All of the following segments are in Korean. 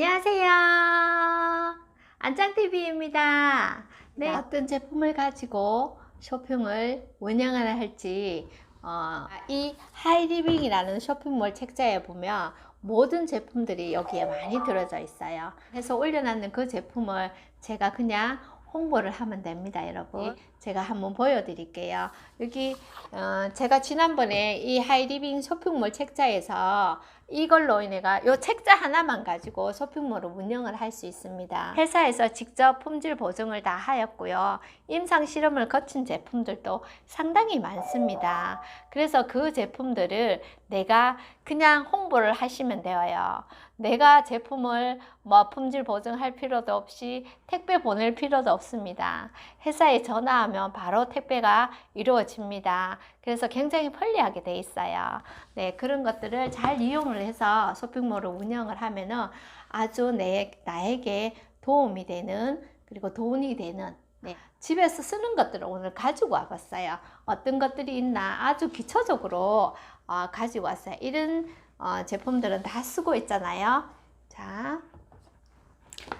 안녕하세요. 안짱TV입니다. 네, 어떤 제품을 가지고 쇼핑을 운영을 할지, 어, 이 하이리빙이라는 쇼핑몰 책자에 보면 모든 제품들이 여기에 많이 들어져 있어요. 그래서 올려놨는 그 제품을 제가 그냥 홍보를 하면 됩니다, 여러분. 제가 한번 보여드릴게요. 여기 어, 제가 지난번에 이 하이리빙 쇼핑몰 책자에서 이걸로 인해가 요 책자 하나만 가지고 쇼핑몰을 운영을 할 수 있습니다. 회사에서 직접 품질 보증을 다 하였고요. 임상 실험을 거친 제품들도 상당히 많습니다. 그래서 그 제품들을 내가 그냥 홍보를 하시면 되어요. 내가 제품을 뭐 품질 보증할 필요도 없이 택배 보낼 필요도 없습니다. 회사에 전화하면 바로 택배가 이루어집니다. 그래서 굉장히 편리하게 돼 있어요. 네, 그런 것들을 잘 이용을 해서 쇼핑몰을 운영을 하면은 아주 내, 나에게 도움이 되는 그리고 돈이 되는 네, 집에서 쓰는 것들을 오늘 가지고 와봤어요. 어떤 것들이 있나 아주 기초적으로 어, 가지고 왔어요. 이런 어, 제품들은 다 쓰고 있잖아요. 자,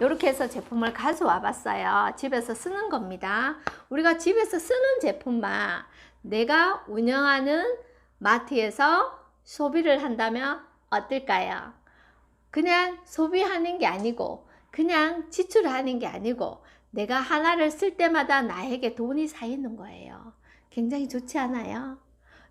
이렇게 해서 제품을 가져와 봤어요. 집에서 쓰는 겁니다. 우리가 집에서 쓰는 제품만 내가 운영하는 마트에서 소비를 한다면 어떨까요? 그냥 소비하는 게 아니고, 그냥 지출하는 게 아니고, 내가 하나를 쓸 때마다 나에게 돈이 쌓이는 거예요. 굉장히 좋지 않아요?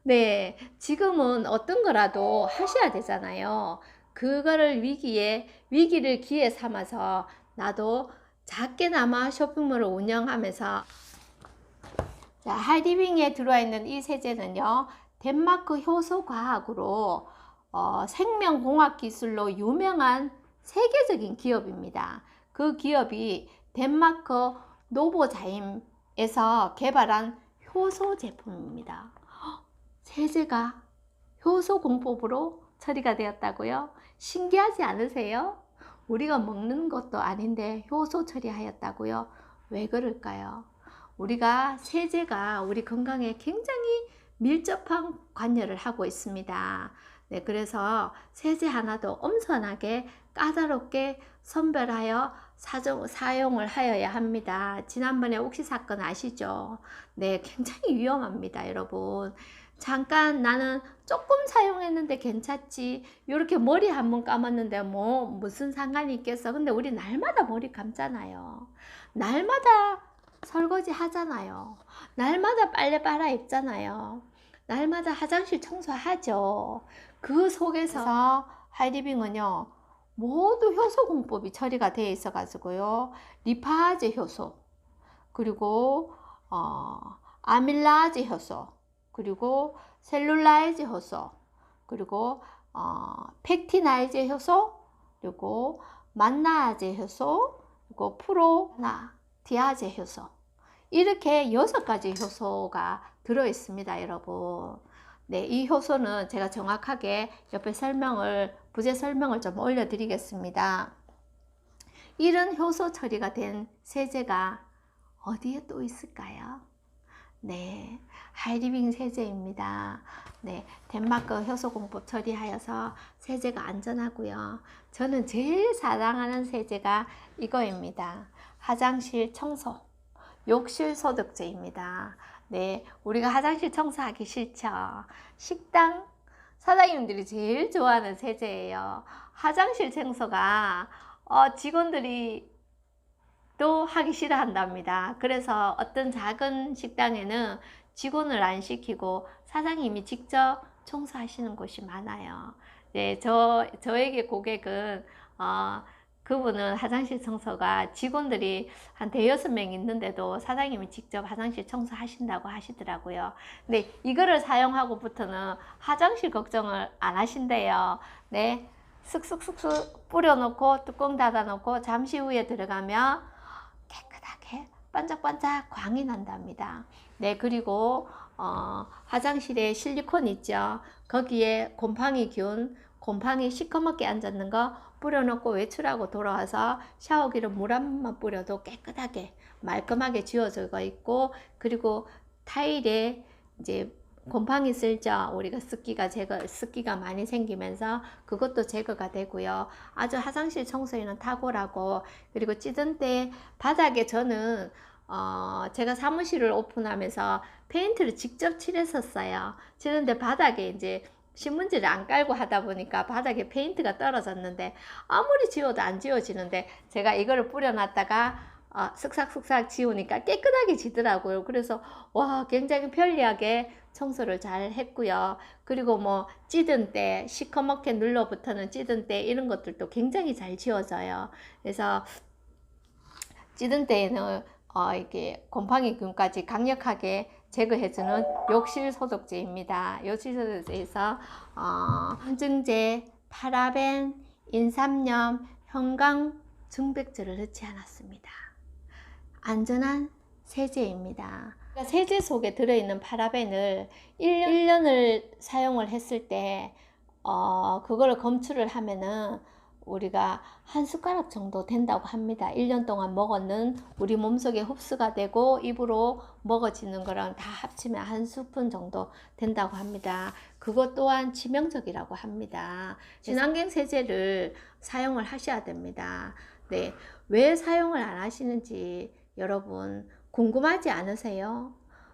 네, 지금은 어떤 거라도 하셔야 되잖아요. 그거를 위기에, 위기를 기회 삼아서 나도 작게나마 쇼핑몰을 운영하면서 자, 하이리빙에 들어와 있는 이 세제는요, 덴마크 효소 과학으로 어, 생명공학 기술로 유명한 세계적인 기업입니다. 그 기업이 덴마크 노보자임에서 개발한 효소 제품입니다. 세제가 효소 공법으로 처리가 되었다고요? 신기하지 않으세요? 우리가 먹는 것도 아닌데 효소 처리하였다고요? 왜 그럴까요? 우리가 세제가 우리 건강에 굉장히 밀접한 관여를 하고 있습니다. 네, 그래서 세제 하나도 엄선하게 까다롭게 선별하여 사정, 사용을 하여야 합니다. 지난번에 옥시 사건 아시죠? 네, 굉장히 위험합니다, 여러분. 잠깐 나는 조금 사용했는데 괜찮지. 이렇게 머리 한 번 감았는데 뭐 무슨 상관이 있겠어. 근데 우리 날마다 머리 감잖아요. 날마다 설거지 하잖아요. 날마다 빨래 빨아 입잖아요. 날마다 화장실 청소하죠. 그 속에서 하이리빙은요, 모두 효소 공법이 처리가 되어 있어 가지고요. 리파제 효소, 그리고 어, 아밀라제 효소, 그리고 셀룰라이즈 효소, 그리고 어, 펙티나이즈 효소, 그리고 만나제 효소, 그리고 프로나 디아제 효소. 이렇게 여섯 가지 효소가 들어 있습니다, 여러분. 네, 이 효소는 제가 정확하게 옆에 설명을, 부제 설명을 좀 올려드리겠습니다. 이런 효소 처리가 된 세제가 어디에 또 있을까요? 네, 하이리빙 세제입니다. 네, 덴마크 효소 공법 처리하여서 세제가 안전하고요. 저는 제일 사랑하는 세제가 이거입니다. 화장실 청소, 욕실 소독제입니다. 네, 우리가 화장실 청소하기 싫죠. 식당 사장님들이 제일 좋아하는 세제예요. 화장실 청소가 어, 직원들이 또 하기 싫어한답니다. 그래서 어떤 작은 식당에는 직원을 안 시키고 사장님이 직접 청소하시는 곳이 많아요. 네, 저, 저에게 고객은, 어, 그분은 화장실 청소가 직원들이 한 대여섯 명 있는데도 사장님이 직접 화장실 청소하신다고 하시더라고요. 근데 이거를 사용하고부터는 화장실 걱정을 안 하신대요. 네. 쓱쓱쓱쓱 뿌려놓고 뚜껑 닫아놓고 잠시 후에 들어가면 깨끗하게 반짝반짝 광이 난답니다. 네, 그리고 어, 화장실에 실리콘 있죠. 거기에 곰팡이 균, 곰팡이 시커멓게 앉았는 거 뿌려놓고 외출하고 돌아와서 샤워기로 물 한 번만 뿌려도 깨끗하게 말끔하게 지워져 있고 그리고 타일에 이제 곰팡이 쓸죠. 우리가 습기가 제거, 습기가 많이 생기면서 그것도 제거가 되고요. 아주 화장실 청소에는 탁월하고 그리고 찌든 때 바닥에 저는 어, 제가 사무실을 오픈하면서 페인트를 직접 칠했었어요. 칠했는데 바닥에 이제 신문지를 안 깔고 하다 보니까 바닥에 페인트가 떨어졌는데 아무리 지워도 안 지워지는데 제가 이거를 뿌려놨다가 어, 슥싹슥싹 지우니까 깨끗하게 지더라고요. 그래서 와 굉장히 편리하게 청소를 잘 했고요. 그리고 뭐 찌든 때 시커멓게 눌러붙는 찌든 때 이런 것들도 굉장히 잘 지워져요. 그래서 찌든 때에는 어, 이게 곰팡이균까지 강력하게 제거해주는 욕실 소독제입니다. 욕실 소독제에서 어, 항증제, 파라벤, 인삼염, 형광, 중백제를 넣지 않았습니다. 안전한 세제입니다. 세제 속에 들어있는 파라벤을 1년, 을 사용을 했을 때 어, 그거를 검출을 하면은 우리가 한 숟가락 정도 된다고 합니다. 1년 동안 먹었는 우리 몸속에 흡수가 되고 입으로 먹어지는 거랑 다 합치면 한 스푼 정도 된다고 합니다. 그것 또한 치명적이라고 합니다. 친환경 세제를 사용을 하셔야 됩니다. 네. 왜 사용을 안 하시는지 여러분 궁금하지 않으세요?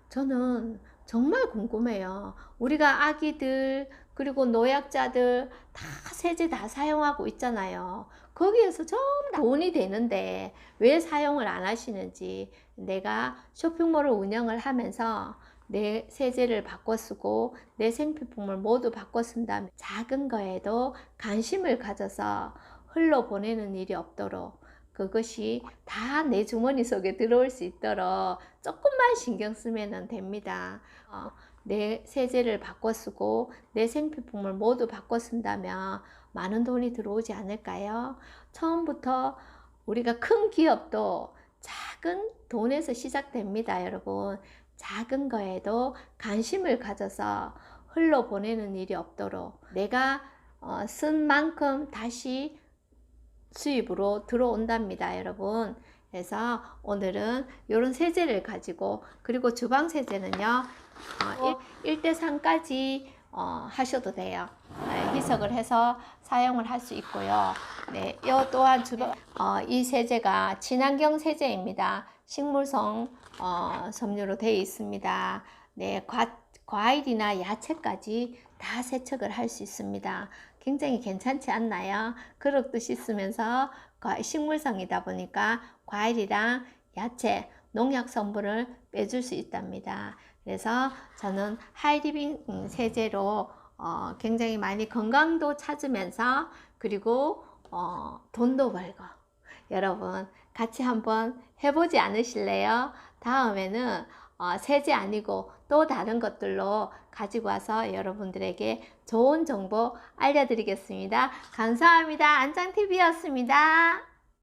저는 정말 궁금해요. 우리가 아기들 그리고 노약자들 다 세제 다 사용하고 있잖아요. 거기에서 전부 다 돈이 되는데 왜 사용을 안 하시는지 내가 쇼핑몰을 운영을 하면서 내 세제를 바꿔 쓰고 내 생필품을 모두 바꿔 쓴다면 작은 거에도 관심을 가져서 흘러 보내는 일이 없도록 그것이 다 내 주머니 속에 들어올 수 있도록 조금만 신경 쓰면 됩니다. 어, 내 세제를 바꿔 쓰고 내 생필품을 모두 바꿔 쓴다면 많은 돈이 들어오지 않을까요? 처음부터 우리가 큰 기업도 작은 돈에서 시작됩니다, 여러분. 작은 거에도 관심을 가져서 흘러 보내는 일이 없도록 내가 어, 쓴 만큼 다시 수입으로 들어온답니다, 여러분. 그래서 오늘은 이런 세제를 가지고 그리고 주방 세제는요 어, 1, 대 3까지 어, 하셔도 돼요. 네, 희석을 해서 사용을 할 수 있고요. 네, 이 또한 주방 어, 이 세제가 친환경 세제입니다. 식물성 어, 섬유로 되어 있습니다. 네, 과, 과일이나 야채까지 다 세척을 할 수 있습니다. 굉장히 괜찮지 않나요? 그릇도 씻으면서 식물성이다 보니까 과일이랑 야채, 농약 성분을 빼줄 수 있답니다. 그래서 저는 하이리빙 세제로 어, 굉장히 많이 건강도 찾으면서 그리고 어, 돈도 벌고 여러분 같이 한번 해보지 않으실래요? 다음에는 어, 세제 아니고 또 다른 것들로 가지고 와서 여러분들에게 좋은 정보 알려드리겠습니다. 감사합니다. 안장TV였습니다.